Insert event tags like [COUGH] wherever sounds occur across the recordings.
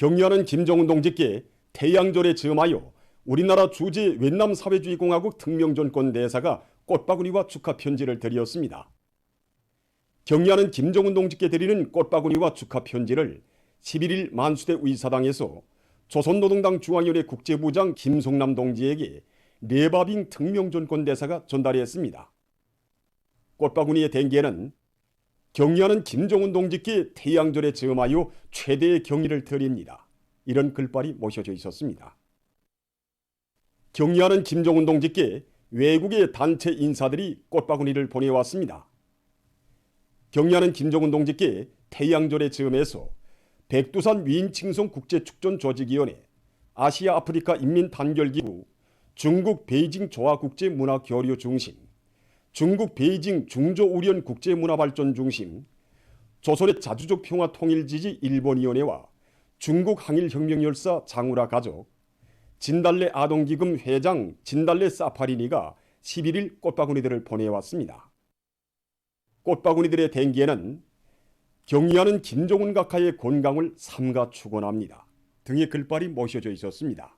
경리하는 김정은 동지께 태양절에 즈음하여 우리나라 주재越南 사회주의공화국 특명전권 대사가 꽃바구니와 축하 편지를 드렸습니다. 경리하는 김정은 동지께 드리는 꽃바구니와 축하 편지를 11일 만수대 의사당에서 조선노동당 중앙위원회 국제부장 김송남 동지에게 레바빙 특명전권 대사가 전달했습니다. 꽃바구니의 댕기에는 경리하는 김정은 동지께 태양절에 즈음하여 최대의 경의를 드립니다. 이런 글발이 모셔져 있었습니다. 경리하는 김정은 동지께 외국의 단체 인사들이 꽃바구니를 보내왔습니다. 경리하는 김정은 동지께 태양절에 즈음해서 백두산 위인칭송 국제축전조직위원회, 아시아 아프리카 인민단결기구, 중국 베이징 조화국제문화교류 중심, 중국 베이징 중조우련 국제문화발전 중심, 조선의 자주적 평화통일지지 일본위원회와 중국 항일혁명열사 장우라 가족, 진달래 아동기금 회장 진달래 사파리니가 11일 꽃바구니들을 보내왔습니다. 꽃바구니들의 댕기에는 경의하는 김종훈 각하의 건강을 삼가 축원합니다. 등의 글발이 모셔져 있었습니다.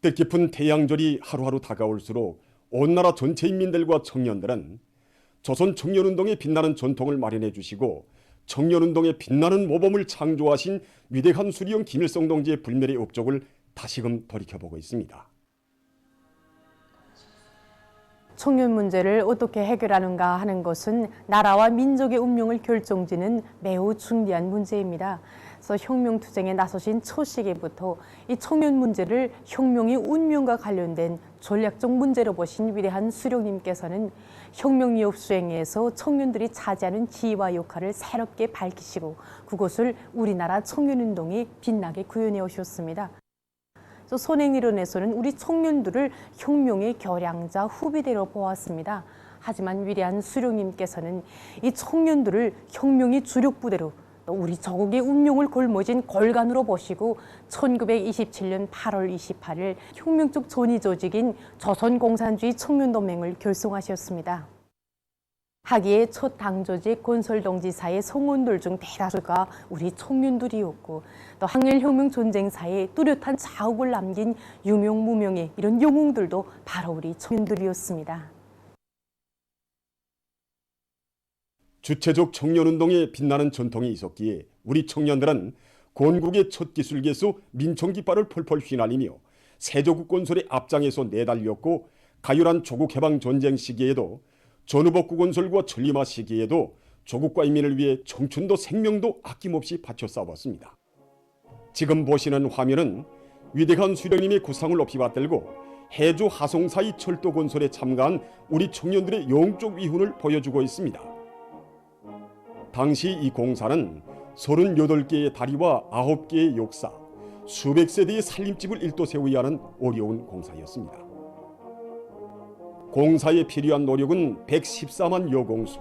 뜻깊은 태양절이 하루하루 다가올수록 온 나라 전체 인민들과 청년들은 조선 청년운동의 빛나는 전통을 마련해 주시고 청년운동의 빛나는 모범을 창조하신 위대한 수리형 김일성 동지의 불멸의 업적을 다시금 돌이켜보고 있습니다. 청년 문제를 어떻게 해결하는가 하는 것은 나라와 민족의 운명을 결정짓는 매우 중대한 문제입니다. 그래서 혁명투쟁에 나서신 첫 시기부터 이 청년 문제를 혁명의 운명과 관련된 전략적 문제로 보신 위대한 수령님께서는 혁명위협 수행에서 청년들이 차지하는 지위와 역할을 새롭게 밝히시고 그것을 우리나라 청년운동에 빛나게 구현해 오셨습니다. 손행이론에서는 우리 청년들을 혁명의 결양자 후비대로 보았습니다. 하지만 위대한 수령님께서는 이 청년들을 혁명의 주력 부대로 또 우리 저국의 운명을 골머진 걸간으로 보시고 1927년 8월 28일 혁명적 전위 조직인 조선공산주의 청년동맹을 결성하셨습니다. 하기에 첫 당조직 건설동지사의 성원들 중 대다수가 우리 청년들이었고 또 항일혁명 전쟁사에 뚜렷한 자욱을 남긴 유명 무명의 이런 영웅들도 바로 우리 청년들이었습니다. 주체적 청년운동에 빛나는 전통이 있었기에 우리 청년들은 건국의 첫 기술계수 민청깃발을 펄펄 휘날리며 세조국 건설의 앞장에서 내달렸고 가열한 조국 해방 전쟁 시기에도 전후복구 건설과 천리마 시기에도 조국과 인민을 위해 청춘도 생명도 아낌없이 바쳐 싸웠습니다. 지금 보시는 화면은 위대한 수령님의 구상을 높이 받들고 해주 하송사이 철도 건설에 참가한 우리 청년들의 영적 위훈을 보여주고 있습니다. 당시 이 공사는 38개의 다리와 9개의 역사, 수백 세대의 살림집을 일도 세워야 하는 어려운 공사였습니다. 공사에 필요한 노력은 114만 여공수,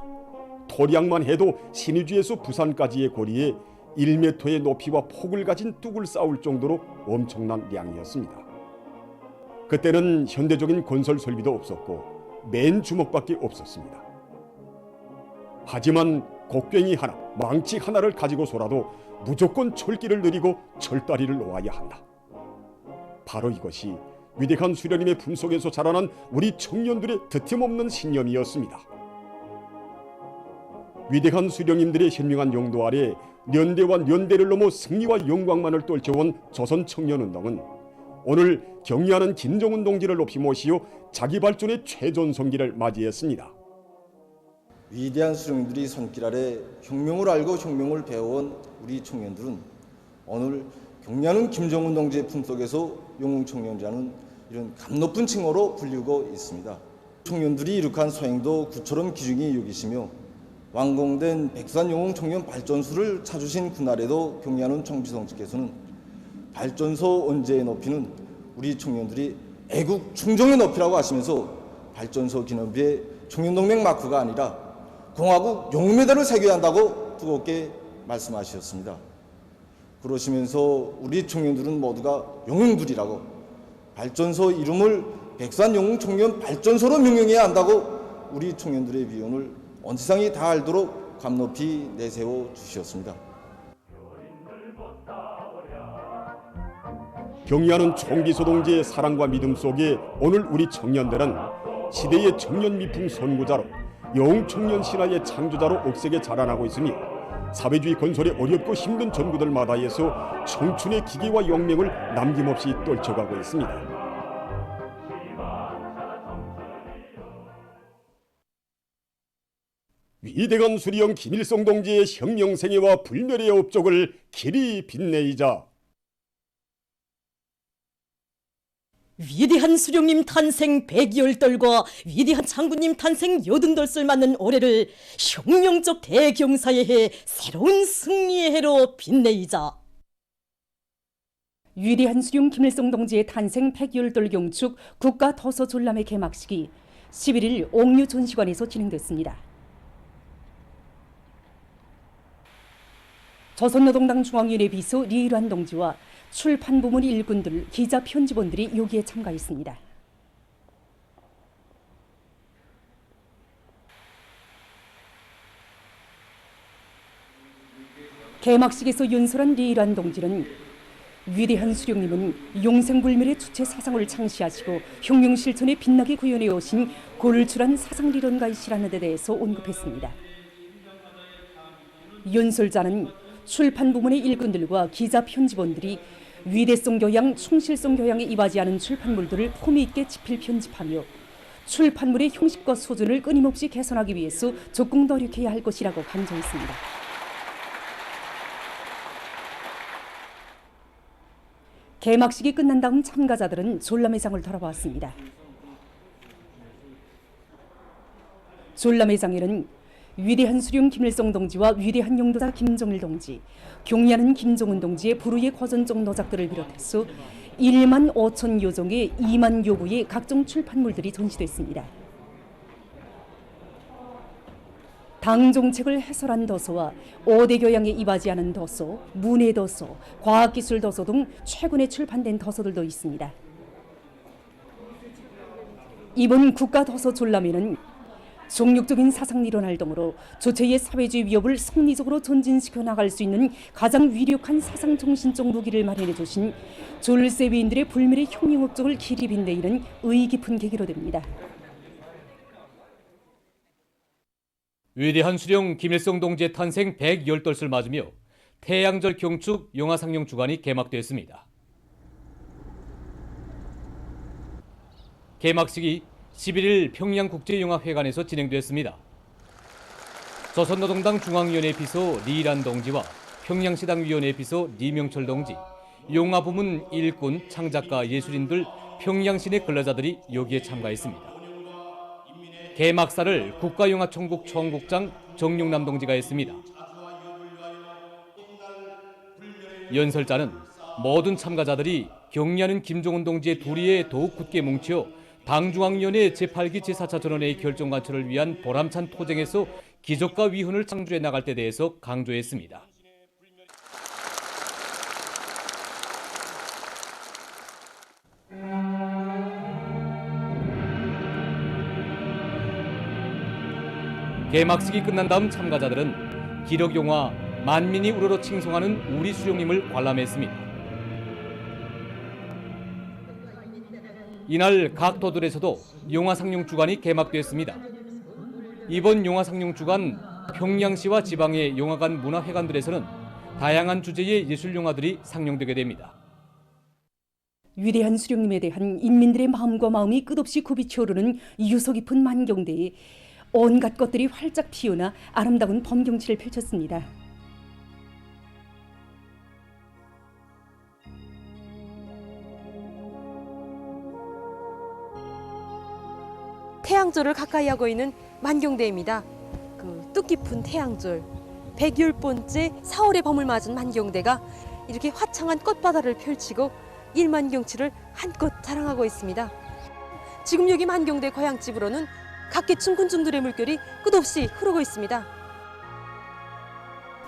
토량만 해도 신의주에서 부산까지의 거리에 1m의 높이와 폭을 가진 뚝을 쌓을 정도로 엄청난 양이었습니다. 그때는 현대적인 건설 설비도 없었고 맨 주먹밖에 없었습니다. 하지만 곡괭이 하나, 망치 하나를 가지고서라도 무조건 철길을 느리고 철다리를 놓아야 한다. 바로 이것이 위대한 수련님의 품속에서 자라난 우리 청년들의 드팀없는 신념이었습니다. 위대한 수령님들의 현명한 용도 아래 연대와 연대를 넘어 승리와 영광만을 떨쳐온 조선 청년운동은 오늘 경의하는 김정은 동지를 높이 모시어 자기 발전의 최전성기를 맞이했습니다. 위대한 수령들이 손길 아래 혁명을 알고 혁명을 배워온 우리 청년들은 오늘 경ля는 김정은 동지의 품속에서 영웅 청년이라는 이런 감 높은 칭호로 불리고 있습니다. 청년들이 이룩한 소행도 구처럼 기중이 여기시며 완공된 백산 영웅 청년 발전소를 찾으신 그날에도 경리하는 총지성지께서는 발전소 언제에 높이는 우리 청년들이 애국 충정의 높이라고 하시면서 발전소 기념비에 청년동맹 마크가 아니라 공화국 용메달을 새겨야 한다고 뜨겁게 말씀하셨습니다. 그러시면서 우리 청년들은 모두가 영웅들이라고 발전소 이름을 백산 영웅 청년 발전소로 명명해야 한다고 우리 청년들의 비용을 온 세상이 다 알도록 감높이 내세워 주셨습니다. 경의하는 총비소 동지의 사랑과 믿음 속에 오늘 우리 청년들은 시대의 청년 미풍 선구자로 영웅 청년 신화의 창조자로 억세게 자라나고 있으며 사회주의 건설의 어렵고 힘든 전구들마다에서 청춘의 기계와 영맹을 남김없이 떨쳐가고 있습니다. 위대한 수리형 김일성 동지의 혁명생애와 불멸의 업적을 길이 빛내이자 위대한 수령님 탄생 백열떨과 위대한 장군님 탄생 여든덟을 맞는 올해를 혁명적 대경사의 해 새로운 승리의 해로 빛내이자 위대한 수령 김일성 동지의 탄생 백열떨 경축 국가 도서 졸람회 개막식이 11일 옥류 전시관에서 진행됐습니다. 조선노동당 중앙위원회 비서 리일환 동지와 출판 부문 일꾼들, 기자 편집원들이 여기에 참가했습니다. 개막식에서 연설한 리일환 동지는 위대한 수령님은 용생불멸의 주체 사상을 창시하시고 혁명 실천에 빛나게 구현해 오신 골출한 사상 리론가이시라는 데 대해서 언급했습니다. 연설자는 출판 부문의 일꾼들과 기자 편집원들이 위대성 교양, 충실성 교양에 이바지 않은 출판물들을 품위 있게 집필 편집하며 출판물의 형식과 수준을 끊임없이 개선하기 위해서 적극 노력해야 할 것이라고 강조했습니다. 개막식이 끝난 다음 참가자들은 졸라매장을 돌아봤습니다. 졸라매장에는 위대한 수령 김일성 동지와 위대한 용도자 김정일 동지, 경리하는 김정은 동지의 불후의 고전적 노작들을 비롯해서 1만 5천 요종의 2만 요부의 각종 출판물들이 전시됐습니다. 당 정책을 해설한 도서와 5대 교양에 이바지 않은 도서, 문해 도서, 과학기술 도서 등 최근에 출판된 도서들도 있습니다. 이번 국가도서 졸라매는 종육적인 사상리론 활 동으로 조체의 사회주의 위협을 성리적으로 전진시켜 나갈 수 있는 가장 위력한 사상 정신적 무기를 마련해 주신 졸세위인들의 불멸의 혁명 업적을 길이 빛내이는 의의 깊은 계기로 됩니다. 위대한 수령 김일성 동지의 탄생 110돌을 맞으며 태양절 경축 영화상영 주간이 개막됐습니다. 개막식이 11일 평양국제영화회관에서 진행됐습니다. 조선노동당 중앙위원회 비서 리란 동지와 평양시당 위원회 비서 리명철 동지, 영화 부문 일꾼, 창작가, 예술인들, 평양시내 근로자들이 여기에 참가했습니다. 개막사를 국가영화총국 총국장 정용남 동지가 했습니다. 연설자는 모든 참가자들이 경리하는 김종훈 동지의 도리에 더욱 굳게 뭉쳐 당중앙위원회 제8기 제4차 전원회의 결정 관철을 위한 보람찬 토쟁에서 기적과 위훈을 창조해 나갈 때 대해서 강조했습니다. 개막식이 끝난 다음 참가자들은 기록 영화 만민이 우러러 칭송하는 우리 수령님을 관람했습니다. 이날 각 도들에서도 영화 상영 주간이 개막됐습니다. 이번 영화 상영 주간 평양시와 지방의 영화관 문화회관들에서는 다양한 주제의 예술 영화들이 상영되게 됩니다. 위대한 수령님에 대한 인민들의 마음과 마음이 끝없이 굽이치 오르는 유서 깊은 만경대에 온갖 것들이 활짝 피어나 아름다운 범경치를 펼쳤습니다. 태양절을 가까이 하고 있는 만경대입니다. 그 뜻깊은 태양절 110번째 4월의 봄을 맞은 만경대가 이렇게 화창한 꽃바다를 펼치고 일만 경치를 한껏 자랑하고 있습니다. 지금 여기 만경대 고향집으로는 각계 춘군중들의 물결이 끝없이 흐르고 있습니다.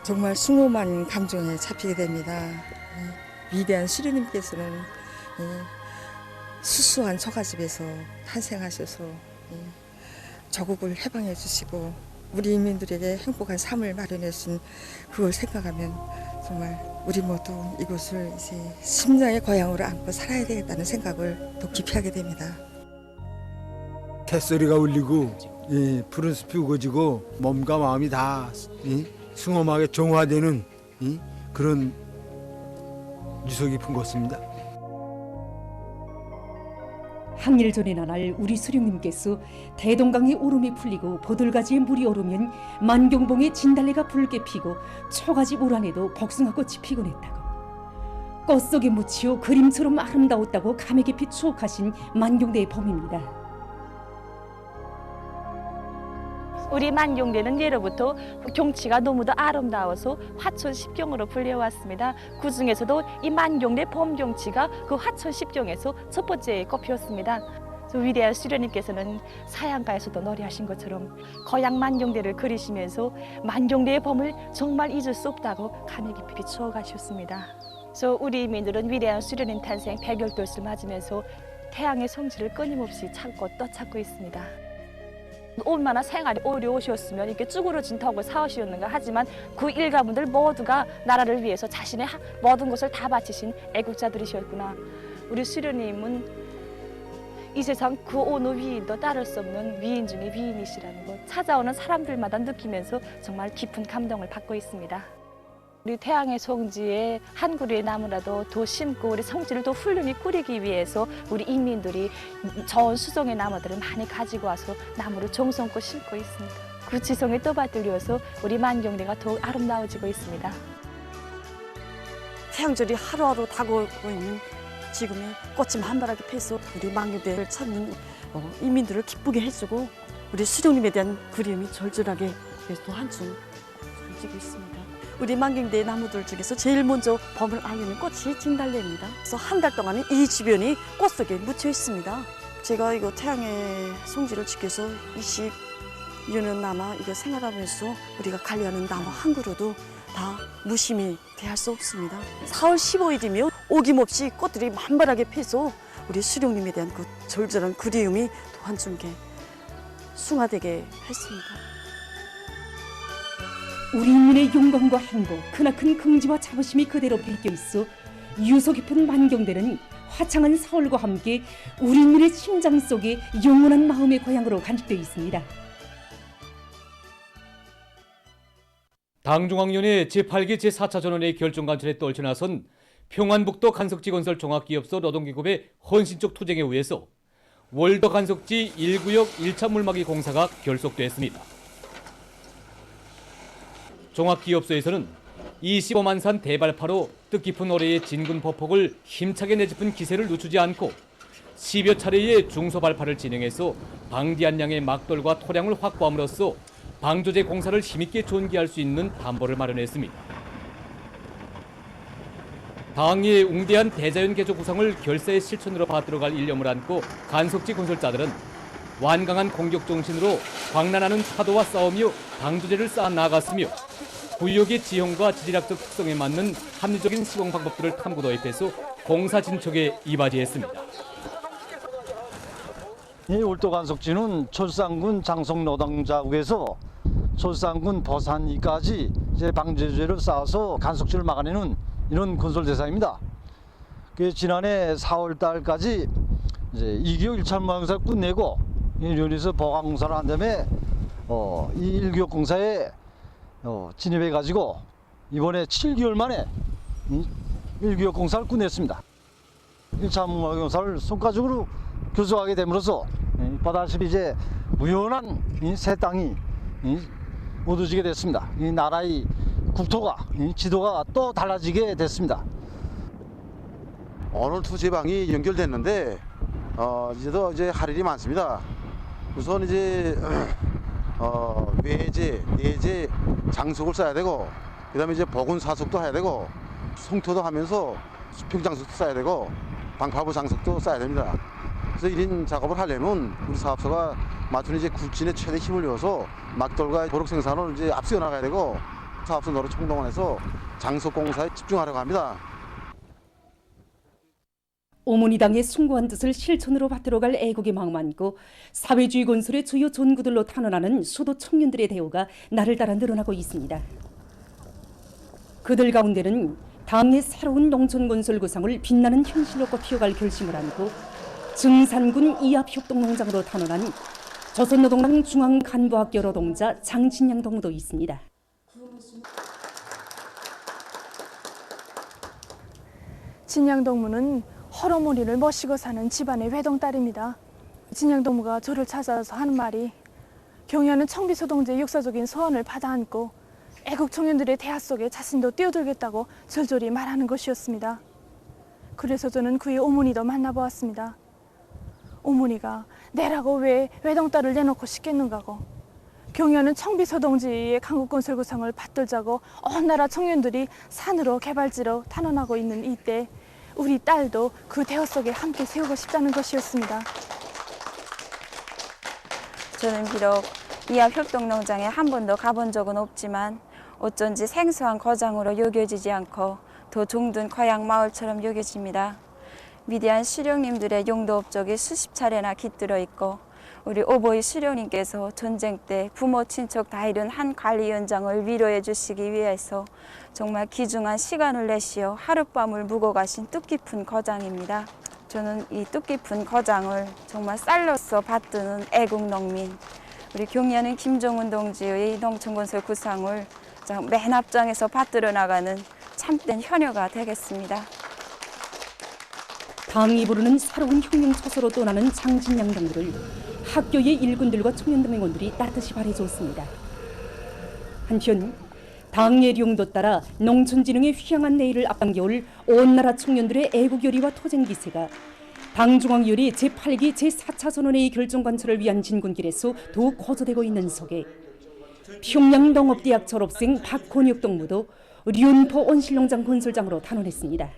정말 숭고한 감정에 잡히게 됩니다. 예, 위대한 수리님께서는 예, 수수한 처가집에서 탄생하셔서 예, 저국을 해방해 주시고 우리 인민들에게 행복한 삶을 마련해 주신 그걸 생각하면 정말 우리 모두 이곳을 이제 심장의 고향으로 안고 살아야 되겠다는 생각을 더 깊이 하게 됩니다. 캣소리가 울리고 이 푸른 숲이 우거지고 몸과 마음이 다 이, 숭엄하게 정화되는 이, 그런 유서 깊은 곳입니다. 항일 전의 나날 우리 수령님께서 대동강의 오름이 풀리고 보들가지에 물이 오르면 만경봉에 진달래가 붉게 피고 초가지 물 안에도 복숭아꽃이 피곤 했다고 꽃 속에 묻히어 그림처럼 아름다웠다고 감회 깊이 추억하신 만경대의 범입니다. 우리 만경대는 예로부터 경치가 너무도 아름다워서 화천 십경으로 불려왔습니다. 그 중에서도 이 만경대 범경치가 그 화천 십경에서 첫 번째에 꼽혔습니다. 저 위대한 수련님께서는 사양가에서도 노래하신 것처럼 거양 만경대를 그리시면서 만경대의 범을 정말 잊을 수 없다고 감히 깊이 추억하셨습니다. 저 우리 인민들은 위대한 수련님 탄생 백열돌을 맞으면서 태양의 성질을 끊임없이 찾고 또 찾고 있습니다. 얼마나 생활이 어려우셨으면 이렇게 쭈그러진 덕을 쌓으셨는가 하지만 그 일가분들 모두가 나라를 위해서 자신의 하- 모든 것을 다 바치신 애국자들이셨구나. 우리 수련님은 이 세상 그 어느 위인도 따를 수 없는 위인 중의 위인이시라는 것 찾아오는 사람들마다 느끼면서 정말 깊은 감동을 받고 있습니다. 우리 태양의 성지에 한 그루의 나무라도 더 심고 우리 성지를 더 훌륭히 꾸리기 위해서 우리 인민들이 저온 수종의 나무들을 많이 가지고 와서 나무를 정성껏 심고 있습니다. 그 지성에 떠받들려서 우리 만경대가 더욱 아름다워지고 있습니다. 태양절이 하루하루 다가오고 있는 지금의 꽃이 만발하게 펴서 우리 망경대를 찾는 어, 이민들을 기쁘게 해주고 우리 수령님에 대한 그리움이 절절하게 또 한층 펼치고 있습니다. 우리 망경대 나무들 중에서 제일 먼저 범을 알리는 꽃이 진달래입니다. 그래서 한 달 동안은 이 주변이 꽃 속에 묻혀 있습니다. 제가 이거 태양의 성지를 지켜서 20여년 남아 이거 생활하면서 우리가 관리하는 나무 한 그루도 다 무심히 대할 수 없습니다. 4월 15일이면 오김없이 꽃들이 만발하게 펴서 우리 수령님에 대한 그 절절한 그리움이 또 한층게 숭화되게 했습니다. 우리 인민의 용감과 행복, 크나큰 긍지와 자부심이 그대로 베껴 있어 유서 깊은 만경대는 화창한 서울과 함께 우리 인민의 심장 속에 영원한 마음의 고향으로 간직되어 있습니다. 당중앙위원회 제8기 제4차 전원의 결정관철에 떨쳐 나선 평안북도 간석지 건설 종합기업소 노동기업의 헌신적 투쟁에 의해서 월더 간석지 1구역 1차 물막이 공사가 결속됐습니다. 종합기업소에서는 25만 산 대발파로 뜻깊은 올해의 진군 보폭을 힘차게 내짚은 기세를 늦추지 않고 10여 차례의 중소발파를 진행해서 방대한 양의 막돌과 토량을 확보함으로써 방조제 공사를 힘있게 존기할 수 있는 담보를 마련했습니다. 당의 웅대한 대자연 개조 구상을 결사의 실천으로 받들어갈 일념을 안고 간석지 건설자들은 완강한 공격 정신으로 광란하는 파도와 싸우며 방조제를 쌓아 나갔으며 구역의 지형과 지질학적 특성에 맞는 합리적인 시공 방법들을 탐구 도입해서 공사 진척에 이바지했습니다. 이 울도 간석지는 철산군 장성 노동자국에서 철산군 버산이까지 이제 방제제를 쌓아서 간석지를 막아내는 이런 건설 대상입니다. 그 지난해 4월 달까지 이제 2기역 1차 모양사를 끝내고 이 련에서 보강 공사를 한 다음에 어, 이 1기역 공사에 어, 진입해 가지고 이번에 7개월 만에 이 1기역 공사를 끝냈습니다. 1차 모양사를 손가락으로 교수하게 됨으로써 이 보다시피 이제 무연한 이새 땅이 이 얻어지게 됐습니다. 이 나라의 국토가 이 지도가 또 달라지게 됐습니다. 오늘 두 지방이 연결됐는데 어, 이제도 이제 할 일이 많습니다. 우선 이제 [CLEARS THROAT] 어, 외제, 내제 장속을 써야 되고 그 다음에 이제 보건 사속도 해야 되고 송토도 하면서 수평 장속도 써야 되고 방파부 장속도 써야 됩니다. 그래서 1인 작업을 하려면 우리 사업소가 맡은 이제 굴진에 최대 힘을 줘서 막돌과 보록 생산을 이제 앞세워 나가야 되고 사업소 노릇 총동원해서 장속 공사에 집중하려고 합니다. 어머니 당의 숭고한 뜻을 실천으로 받들어갈 애국의 안고 사회주의 건설의 주요 전구들로 탄원하는 수도 청년들의 대우가 날을 따라 늘어나고 있습니다. 그들 가운데는 당의 새로운 농촌 건설 구상을 빛나는 현실로 피워갈 결심을 안고 증산군 이합협동농장으로 탄원한 조선노동당 중앙간부학교 노동자 장진양 동무도 있습니다. 진양 동무는 허러머리를 멋시고 사는 집안의 외동딸입니다. 진양동무가 저를 찾아와서 하는 말이 경희하는 청비소동제의 역사적인 서원을 받아안고 애국 청년들의 대화 속에 자신도 뛰어들겠다고 절절히 말하는 것이었습니다. 그래서 저는 그의 어머니도 만나보았습니다. 어머니가 내라고 왜 외동딸을 내놓고 싶겠는가고 경희하는 청비소동지의 강국건설 구상을 받들자고 온 나라 청년들이 산으로 개발지로 탄원하고 있는 이때 우리 딸도 그 대화 속에 함께 세우고 싶다는 것이었습니다. 저는 비록 이합 협동농장에 한 번도 가본 적은 없지만 어쩐지 생소한 거장으로 여겨지지 않고 더 종든 거양 마을처럼 여겨집니다. 위대한 수령님들의 용도 업적이 수십 차례나 깃들어 있고 우리 오보이 수령님께서 전쟁 때 부모 친척 다 잃은 한 관리위원장을 위로해 주시기 위해서 정말 귀중한 시간을 내시어 하룻밤을 묵어 가신 뜻깊은 거장입니다. 저는 이 뜻깊은 거장을 정말 쌀로서 받드는 애국 농민 우리 경의하는 김종훈 동지의 농촌건설 구상을 맨 앞장에서 받들어 나가는 참된 현여가 되겠습니다. 당이 부르는 새로운 혁명 초소로 떠나는 장진양 동무를 학교의 일군들과 청년동맹원들이 따뜻이 바래줬습니다. 한편 당의 용도 따라 농촌진흥의 휘황한 내일을 앞당겨올 온 나라 청년들의 애국열의와 토쟁기세가 당중앙위원회 제8기 제4차 선언회의 결정관철을 위한 진군길에서 더욱 고조되고 있는 속에 평양 농업대학 졸업생 박권혁 동무도 류은포 온실농장 건설장으로 탄원했습니다.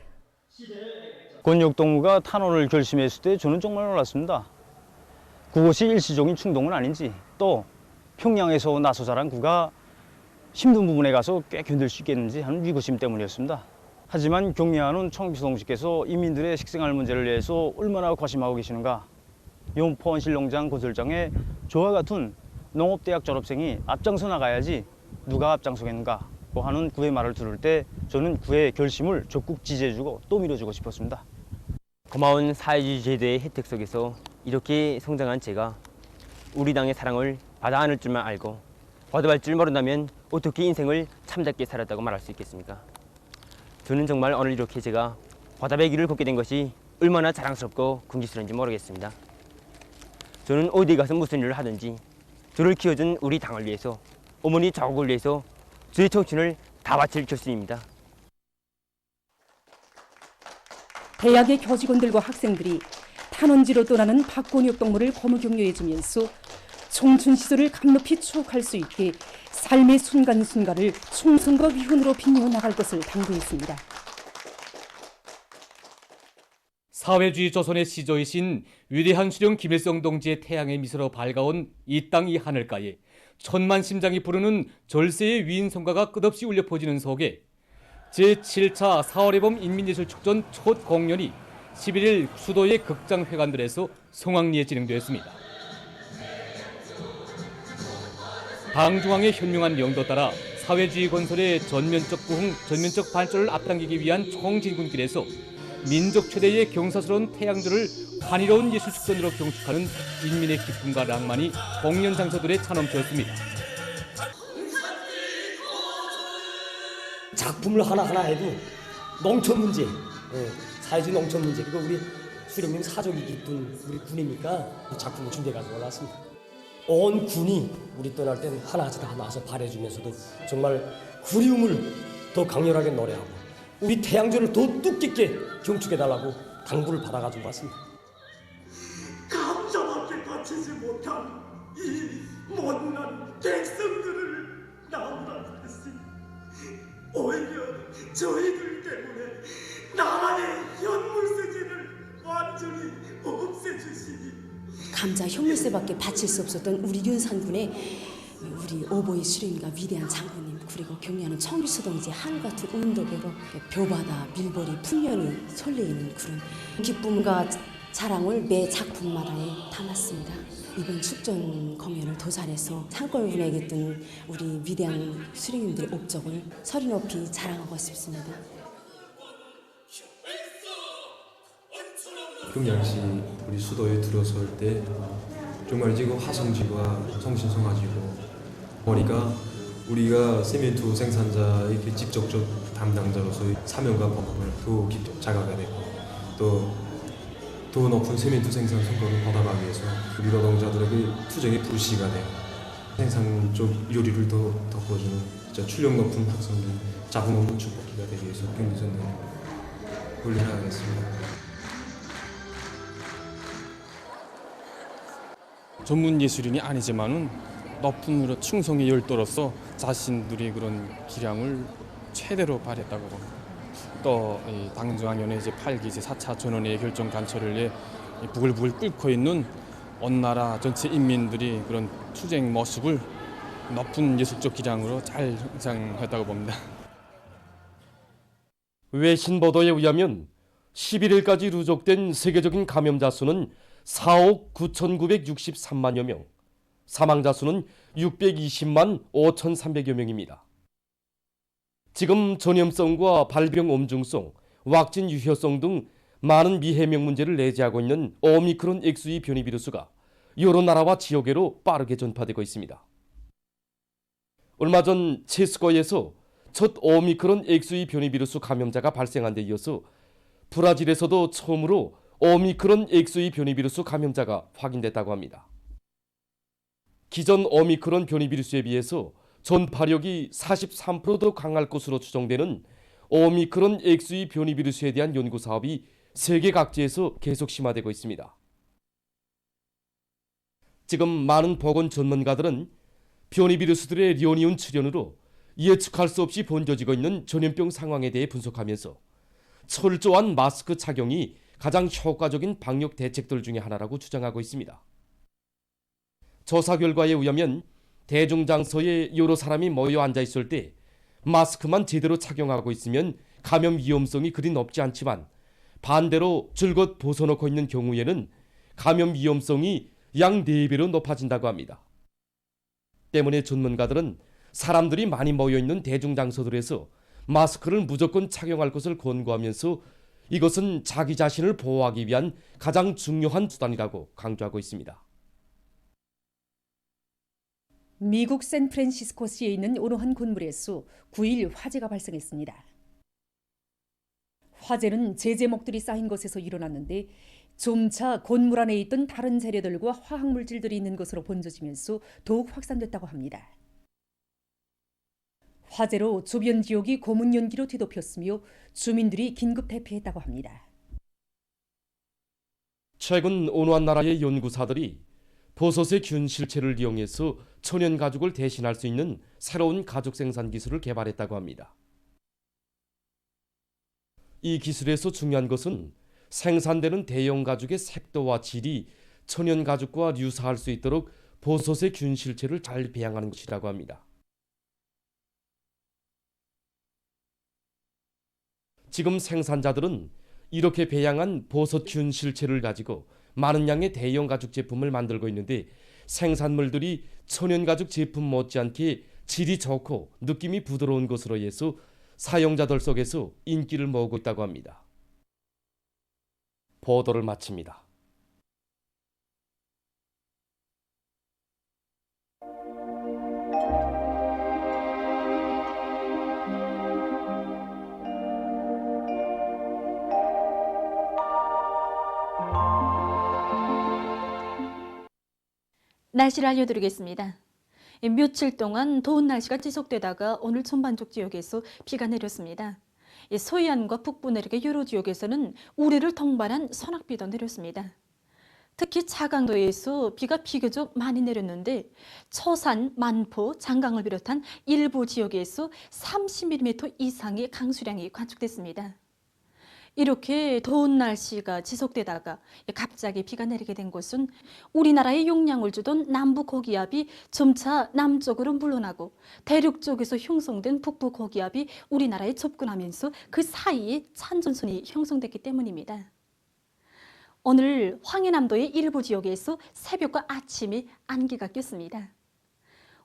권역 동무가 탄원을 결심했을 때 저는 정말 놀랐습니다. 그것이 일시적인 충동은 아닌지 또 평양에서 나서 자란 그가 힘든 부분에 가서 꽤 견딜 수 있겠는지 하는 위구심 때문이었습니다. 하지만 경리하는 청비서동지께서 인민들의 식생활 문제를 위해서 얼마나 과심하고 계시는가 용포 원실농장 건설장에 저와 같은 농업대학 졸업생이 앞장서 나가야지 누가 앞장서겠는가 고 하는 그의 말을 들을 때 저는 그의 결심을 적극 지지해주고 또 밀어주고 싶었습니다. 고마운 사회주의 제도의 혜택 속에서 이렇게 성장한 제가 우리 당의 사랑을 받아 안을 줄만 알고 받아갈 줄 모른다면 어떻게 인생을 참잡게 살았다고 말할 수 있겠습니까? 저는 정말 오늘 이렇게 제가 바다의 길을 걷게 된 것이 얼마나 자랑스럽고 궁지스러운지 모르겠습니다. 저는 어디 가서 무슨 일을 하든지 저를 키워준 우리 당을 위해서 어머니 자국을 위해서 저의 청춘을 다 바칠 결심입니다. 대학의 교직원들과 학생들이 탄원지로 떠나는 박권혁 동무를 고무 격려해주면서 청춘 시절을 감높이 추억할 수 있게 삶의 순간순간을 충성과 위훈으로 빛내어 나갈 것을 당부했습니다. 사회주의 조선의 시조이신 위대한 수령 김일성 동지의 태양의 미소로 밝아온 이 땅 이 하늘가에 천만 심장이 부르는 절세의 위인 성가가 끝없이 울려 퍼지는 속에 제7차 4월의 봄 인민예술축전 첫 공연이 11일 수도의 극장 회관들에서 성황리에 진행되었습니다. 당중앙의 현명한 영도 따라 사회주의 건설의 전면적 부흥, 전면적 발전을 앞당기기 위한 총진군길에서 민족 최대의 경사스러운 태양들을 환희로운 예술 축전으로 경축하는 인민의 기쁨과 낭만이 공연 장소들에 차넘쳤습니다. 작품을 하나하나 해도 농촌 문제, 예, 사회주의 농촌 문제, 그리고 우리 수령님 사족이 깊은 우리 군이니까 이 작품을 준비해 가지고 올라왔습니다. 온 군이 우리 떠날 땐 하나하나 다 나와서 발해주면서도 정말 그리움을 더 강렬하게 노래하고 우리 태양절을 더 뜻깊게 경축해달라고 당부를 받아가지고 왔습니다. 감자 현물세밖에 바칠 수 없었던 우리 윤산군의 우리 오보이 수령님과 위대한 장군님 그리고 경리하는 청비수동지 하늘 같은 운덕으로 벼바다 밀보리 풍년이 설레이는 그런 기쁨과 자랑을 매 작품마다에 담았습니다. 이번 축전 공연을 더 잘해서 상권분에 깃든 우리 위대한 수령님들의 업적을 서리 높이 자랑하고 싶습니다. 평양시 우리 수도에 들어설 때 정말 지금 화성지가 성신성하지고 보니까 우리가 세멘트 생산자의 직접적 담당자로서의 사명과 법을 더 깊이 자각하게 되고 또 더 높은 세멘트 생산 성과를 보답하기 위해서 우리 노동자들에게 투쟁의 불씨가 되고 생산 쪽 요리를 더 덮어주는 진짜 출력 높은 학생들 자본 없는 축복기가 되기 위해서 경리선을 훈련하겠습니다. 전문 예술인이 아니지만은 높은 그런 충성의 열도로서 자신들의 그런 기량을 최대로 발했다고 또 당중앙위원회 이제 8기 제 4차 전원의 결정 관철을 위해 이 부글부글 끓고 있는 온 나라 전체 인민들이 그런 투쟁 모습을 높은 예술적 기량으로 잘 형상했다고 봅니다. 외신 보도에 의하면 11일까지 누적된 세계적인 감염자 수는 4억 9,963만여 명, 사망자 수는 620만 5,300여 명입니다. 지금 전염성과 발병 엄중성, 왁진 유효성 등 많은 미해명 문제를 내재하고 있는 오미크론 XE 변이 비루스가 여러 나라와 지역에로 빠르게 전파되고 있습니다. 얼마 전 체스코에서 첫 오미크론 XE 변이 비루스 감염자가 발생한 데 이어서 브라질에서도 처음으로 오미크론 XE 변이 비루스 감염자가 확인됐다고 합니다. 기존 오미크론 변이 비루스에 비해서 전파력이 43%더 강할 것으로 추정되는 오미크론 XE 변이 비루스에 대한 연구 사업이 세계 각지에서 계속 심화되고 있습니다. 지금 많은 보건 전문가들은 변이 비루스들의 리오니온 출현으로 예측할 수 없이 번져지고 있는 전염병 상황에 대해 분석하면서 철저한 마스크 착용이 가장 효과적인 방역 대책들 중의 하나라고 주장하고 있습니다. 조사 결과에 의하면 대중장소에 여러 사람이 모여 앉아 있을 때 마스크만 제대로 착용하고 있으면 감염 위험성이 그리 높지 않지만 반대로 줄곧 벗어놓고 있는 경우에는 감염 위험성이 양 4배로 높아진다고 합니다. 때문에 전문가들은 사람들이 많이 모여 있는 대중장소들에서 마스크를 무조건 착용할 것을 권고하면서 이것은 자기 자신을 보호하기 위한 가장 중요한 수단이라고 강조하고 있습니다. 미국 샌프란시스코시에 있는 어느 한 건물에서 9일 화재가 발생했습니다. 화재는 제제목들이 쌓인 것에서 일어났는데 점차 건물 안에 있던 다른 재료들과 화학 물질들이 있는 것으로 번져지면서 더욱 확산됐다고 합니다. 화재로 주변 지역이 고문 연기로 뒤덮였으며 주민들이 긴급 대피했다고 합니다. 최근 어느 한 나라의 연구사들이 버섯의 균 실체를 이용해서 천연 가죽을 대신할 수 있는 새로운 가죽 생산 기술을 개발했다고 합니다. 이 기술에서 중요한 것은 생산되는 대형 가죽의 색도와 질이 천연 가죽과 유사할 수 있도록 버섯의 균 실체를 잘 배양하는 것이라고 합니다. 지금 생산자들은 이렇게 배양한 버섯균 실체를 가지고 많은 양의 대형 가죽 제품을 만들고 있는데 생산물들이 천연 가죽 제품 못지않게 질이 좋고 느낌이 부드러운 것으로 해서 사용자들 속에서 인기를 모으고 있다고 합니다. 보도를 마칩니다. 날씨를 알려드리겠습니다. 며칠 동안 더운 날씨가 지속되다가 오늘 전반적 지역에서 비가 내렸습니다. 서해안과 북부 내륙의 여러 지역에서는 우리를 통발한 소낙비도 내렸습니다. 특히 차강도에서 비가 비교적 많이 내렸는데 처산, 만포, 장강을 비롯한 일부 지역에서 30mm 이상의 강수량이 관측됐습니다. 이렇게 더운 날씨가 지속되다가 갑자기 비가 내리게 된 것은 우리나라에 용량을 주던 남부 고기압이 점차 남쪽으로 물러나고 대륙 쪽에서 형성된 북부 고기압이 우리나라에 접근하면서 그 사이에 찬전선이 형성됐기 때문입니다. 오늘 황해남도의 일부 지역에서 새벽과 아침에 안개가 꼈습니다.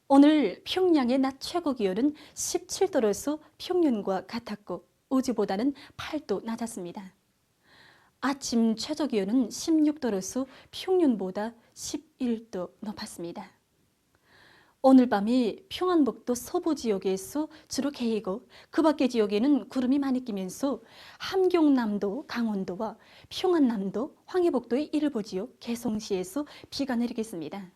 오늘 평양의 낮 최고 기온은 17도로서 평년과 같았고 어제보다는 8도 낮았습니다. 아침 최저 기온은 16도로서 평년보다 11도 높았습니다. 오늘 밤에 평안북도 서부 지역에서 주로 개이고 그 밖의 지역에는 구름이 많이 끼면서 함경남도, 강원도와 평안남도, 황해북도의 일부 지역, 개성시에서 비가 내리겠습니다.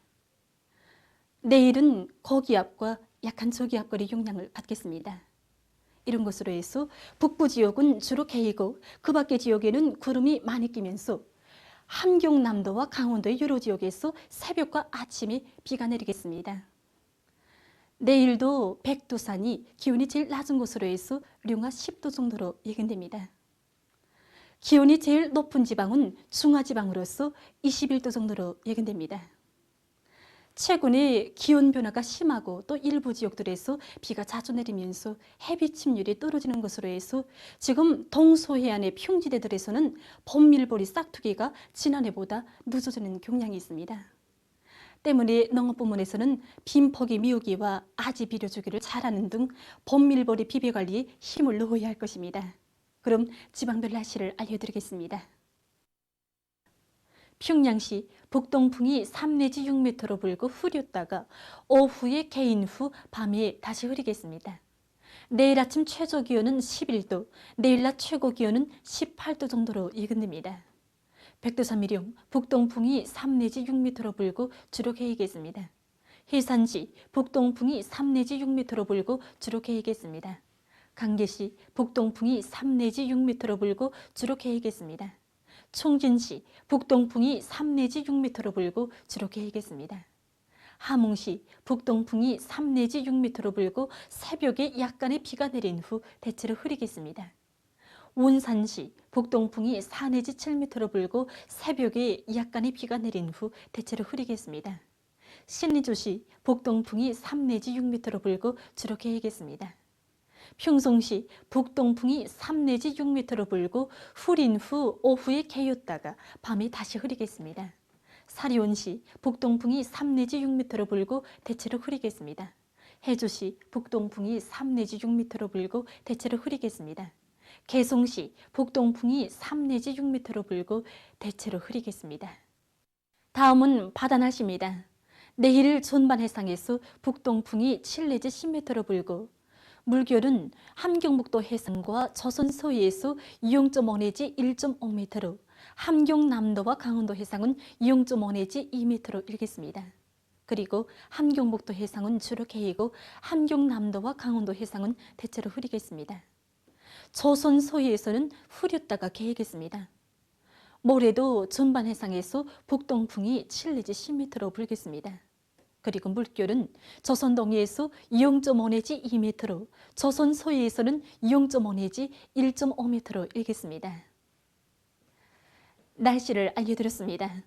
내일은 고기압과 약한 저기압거리 영향을 받겠습니다. 이런 것으로 해서 북부 지역은 주로 개이고 그 밖의 지역에는 구름이 많이 끼면서 함경남도와 강원도의 여러 지역에서 새벽과 아침에 비가 내리겠습니다. 내일도 백두산이 기온이 제일 낮은 곳으로 해서 룡화 10도 정도로 예견됩니다. 기온이 제일 높은 지방은 중화지방으로서 21도 정도로 예견됩니다. 최근에 기온 변화가 심하고 또 일부 지역들에서 비가 자주 내리면서 해비 침률이 떨어지는 것으로 해서 지금 동서해안의 평지대들에서는 봄밀보리 싹투기가 지난해보다 늦어지는 경향이 있습니다. 때문에 농업 부문에서는 빈포기 미우기와 아지 비료 주기를 잘하는 등 봄밀보리 비배 관리에 힘을 넣어야 할 것입니다. 그럼 지방별 날씨를 알려드리겠습니다. 평양시 북동풍이 3 내지 6m로 불고 흐렸다가 오후에 개인 후 밤에 다시 흐리겠습니다. 내일 아침 최저 기온은 11도, 내일 낮 최고 기온은 18도 정도로 예견됩니다. 백두산 미령 북동풍이 3 내지 6m로 불고 주로 개이겠습니다. 해산시 북동풍이 3 내지 6m로 불고 주로 개이겠습니다. 강계시 북동풍이 3 내지 6m로 불고 주로 개이겠습니다. 총진시 북동풍이 3 내지 6m로 불고 주로 개이겠습니다. 함흥시 북동풍이 3 내지 6m로 불고 새벽에 약간의 비가 내린 후 대체로 흐리겠습니다. 온산시 북동풍이 4 내지 7m로 불고 새벽에 약간의 비가 내린 후 대체로 흐리겠습니다. 신리조시 북동풍이 3 내지 6m로 불고 주로 개이겠습니다. 평송시 북동풍이 3 내지 6m로 불고 후린 후 오후에 개였다가 밤에 다시 흐리겠습니다. 사리온시 북동풍이 3 내지 6m로 불고 대체로 흐리겠습니다. 해주시 북동풍이 3 내지 6m로 불고 대체로 흐리겠습니다. 개송시 북동풍이 3 내지 6m로 불고 대체로 흐리겠습니다. 다음은 바다 날씨입니다. 내일 전반 해상에서 북동풍이 7 내지 10m로 불고 물결은 함경북도 해상과 조선 서해에서 0.5 내지 1.5m로 함경남도와 강원도 해상은 0.5 내지 2m로 일겠습니다. 그리고 함경북도 해상은 주로 개이고 함경남도와 강원도 해상은 대체로 흐리겠습니다. 조선 서해에서는 흐렸다가 개이겠습니다. 모레도 전반 해상에서 북동풍이 7 내지 10m로 불겠습니다. 그리고 물결은 조선 동해에서 0.5 내지 2m로, 조선 서해에서는 0.5 내지 1.5m로 일겠습니다. 날씨를 알려드렸습니다.